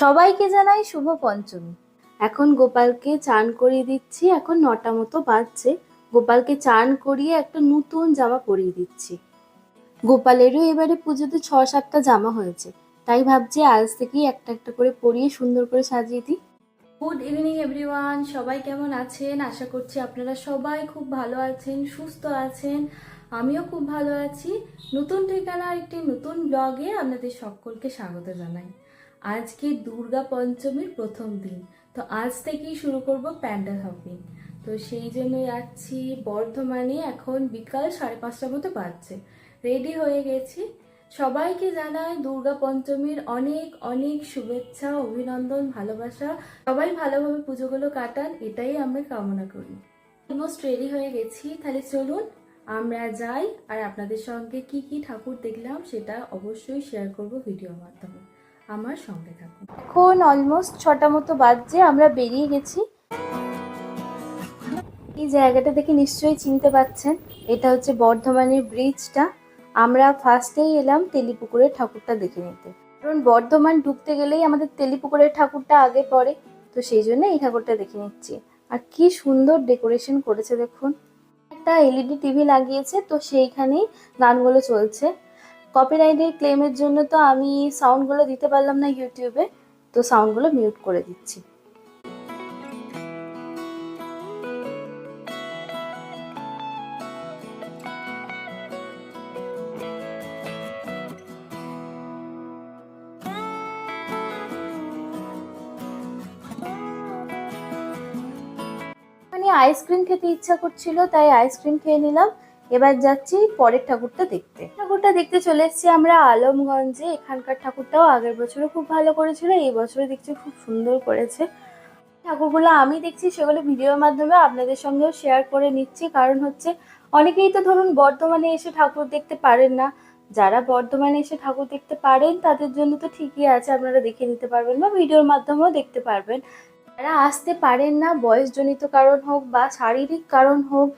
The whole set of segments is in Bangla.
সবাইকে জানাই শুভ পঞ্চমী। এখন গোপালকে চান করিয়ে দিচ্ছি, এখন নটা মতো বাজছে। গোপালকে চান করিয়ে একটা নতুন জামা পরিয়ে দিচ্ছি। গোপালেরও এবারে পুজোতে ছ সাতটা জামা হয়েছে। তাই ভাবছি আজ থেকেই একটা একটা করে পরিয়ে সুন্দর করে সাজিয়ে দিই। গুড ইভিনিং এভরিওয়ান সবাই কেমন আছেন? আশা করছি আপনারা সবাই খুব ভালো আছেন, সুস্থ আছেন। আমিও খুব ভালো আছি। নতুন ঠিকানার একটি নতুন ব্লগে আপনাদের সকলকে স্বাগত জানাই। আজকে দুর্গা পঞ্চমীর প্রথম দিন। তো আজ থেকেই শুরু করব প্যান্ডেল হপিং। তো সেই জন্য যাচ্ছি বর্ধমানে, এখন বিকাল সাড়ে পাঁচটার মতো বাজছে। রেডি হয়ে গেছি। সবাইকে জানাই দুর্গা পঞ্চমীর অনেক অনেক শুভেচ্ছা, অভিনন্দন, ভালোবাসা। সবাই ভালোভাবে পুজোগুলো কাটান, এটাই আমরা কামনা করি। অলমোস্ট রেডি হয়ে গেছি। তাহলে চলুন, আমরা যাই। আর আপনাদের সঙ্গে কি কি ঠাকুর দেখলাম, সেটা অবশ্যই শেয়ার করব ভিডিওর মাধ্যমে। আমার সঙ্গে থাকুন। এখন অলমোস্ট ছটা মতো বাজছে, আমরা বেরিয়ে গেছি। এই জায়গাটা দেখে নিশ্চয়ই চিনতে পাচ্ছেন, এটা হচ্ছে বর্ধমানের ব্রিজটা আমরা ফার্স্টেই এলাম তেলিপুকুরের ঠাকুরটা দেখে নিতে। কারণ বর্ধমান ঢুকতে গেলেই আমাদের তেলিপুকুরের ঠাকুরটা আগে পড়ে, তো সেই জন্য এই ঠাকুরটা দেখে নিচ্ছি। আর কি সুন্দর ডেকোরেশন করেছে দেখুন। একটা এলইডি টিভি লাগিয়েছে, তো সেইখানেই গানগুলো চলছে। কপিরাইটের ক্লেমের জন্য তো আমি সাউন্ডগুলো দিতে পারলাম না ইউটিউবে তো সাউন্ডগুলো মিউট করে দিচ্ছি। মানে আইসক্রিম খেতে ইচ্ছা করছিল, তাই আইসক্রিম খেয়ে নিলাম। এবার যাচ্ছি পরের ঠাকুরটা দেখতে। ঠাকুরটা দেখতে চলে এসেছি আমরা আলমগঞ্জে। এখানকার ঠাকুরটাও আগের বছরও খুব ভালো করেছিল, এই বছরে দেখছি খুব সুন্দর করেছে। ঠাকুরগুলো আমি দেখছি, সেগুলো ভিডিওর মাধ্যমে আপনাদের সঙ্গেও শেয়ার করে নিচ্ছি। কারণ হচ্ছে অনেকেই তো ধরুন বর্ধমানে এসে ঠাকুর দেখতে পারেন না। যারা বর্ধমানে এসে ঠাকুর দেখতে পারেন, তাদের জন্য তো ঠিকই আছে, আপনারা দেখে নিতে পারবেন বা ভিডিওর মাধ্যমেও দেখতে পারবেন। যারা আসতে পারেন না, বয়সজনিত কারণ হোক বা শারীরিক কারণ হোক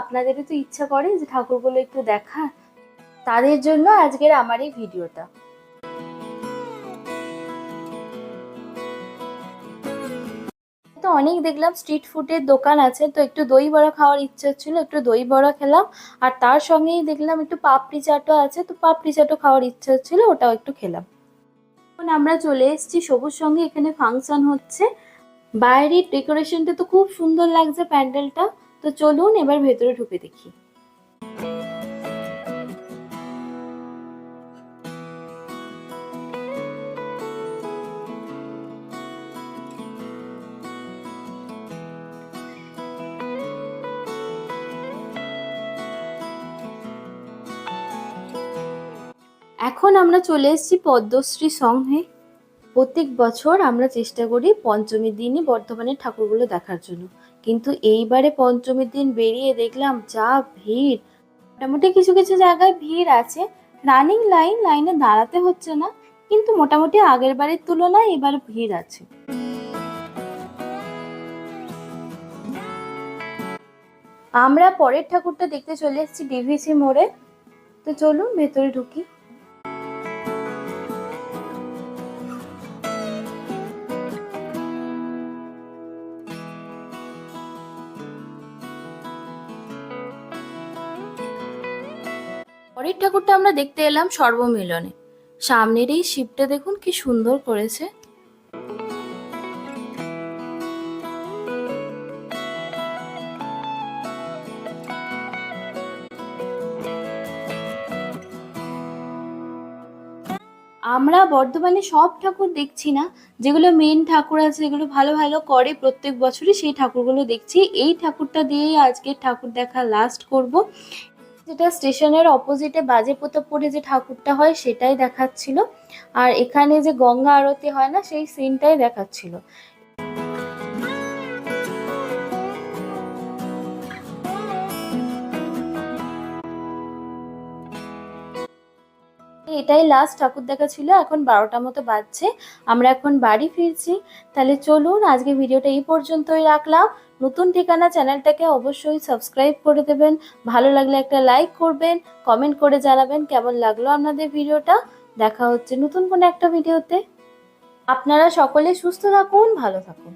আপনাদেরও তো ইচ্ছা করে যে ঠাকুরগুলো একটু দেখা। তাদের জন্য আজকের আমার এই ভিডিওটা। অনেক দেখলাম স্ট্রিট ফুডের দোকান আছে, তো একটু দই বড়া খাওয়ার ইচ্ছে হচ্ছিল একটু দই বড়া খেলাম। আর তার সঙ্গেই দেখলাম একটু পাপড়ি চাটও আছে, তো পাপড়ি চাটও খাওয়ার ইচ্ছে হচ্ছিল ওটাও একটু খেলাম। এখন আমরা চলে এসেছি সবুজ সঙ্গে, এখানে ফাংশন হচ্ছে। বাইরের ডেকোরেশনটা তো খুব সুন্দর লাগছে, প্যান্ডেলটা। তো চলুন এবার ভেতরে ঢুকে দেখি। এখন আমরা চলে এসেছি পদ্মশ্রী সংঘে। প্রত্যেক বছর আমরা চেষ্টা করি পঞ্চমীর দিনই বর্ধমানের ঠাকুরগুলো দেখার জন্য। কিন্তু এইবারে পঞ্চমীর দিন বেরিয়ে দেখলাম, যা ভিড়। মোটামুটি কিছু কিছু জায়গায় ভিড় আছে। রানিং লাইন লাইনে দাঁড়াতে হচ্ছে না। কিন্তু মোটামুটি আগের বারের তুলনায় এবার ভিড় আছে। আমরা পরের ঠাকুরটা দেখতে চলে এসেছি ডিভিসি মোড়ে। তো চলুন ভেতরে ঢুকি। পরের ঠাকুরটা আমরা দেখতে এলাম সর্বমিলনে। সামনের এই শিবটা দেখুন কি সুন্দর করেছে। আমরা বর্ধমানে সব ঠাকুর দেখছি না। যেগুলো মেন ঠাকুর আছে, যেগুলো ভালো ভালো করে প্রত্যেক বছরই সেই ঠাকুরগুলো দেখছি। এই ঠাকুরটা দিয়েই আজকের ঠাকুর দেখা লাস্ট করব। যেটা স্টেশনের অপোজিটে বাজে প্রতাপপুরে যে ঠাকুরটা হয়, সেটাই দেখাচ্ছিল। আর এখানে যে গঙ্গা আরতি হয় না, সেই সিনটাই দেখাচ্ছিল। এটাই লাস্ট ঠাকুর দেখা ছিল, এখন বারোটা মতো বাজছে, আমরা এখন বাড়ি ফিরছি। তাহলে চলুন আজকে ভিডিওটা এই পর্যন্তই রাখলাম। নতুন ঠিকানা চ্যানেলটাকে অবশ্যই সাবস্ক্রাইব করে দেবেন। ভালো লাগলে একটা লাইক করবেন কমেন্ট করে জানাবেন কেমন লাগল আপনাদের ভিডিওটা। দেখা হচ্ছে নতুন কোনো একটা ভিডিওতে। আপনারা সকলে সুস্থ থাকুন, ভালো থাকুন।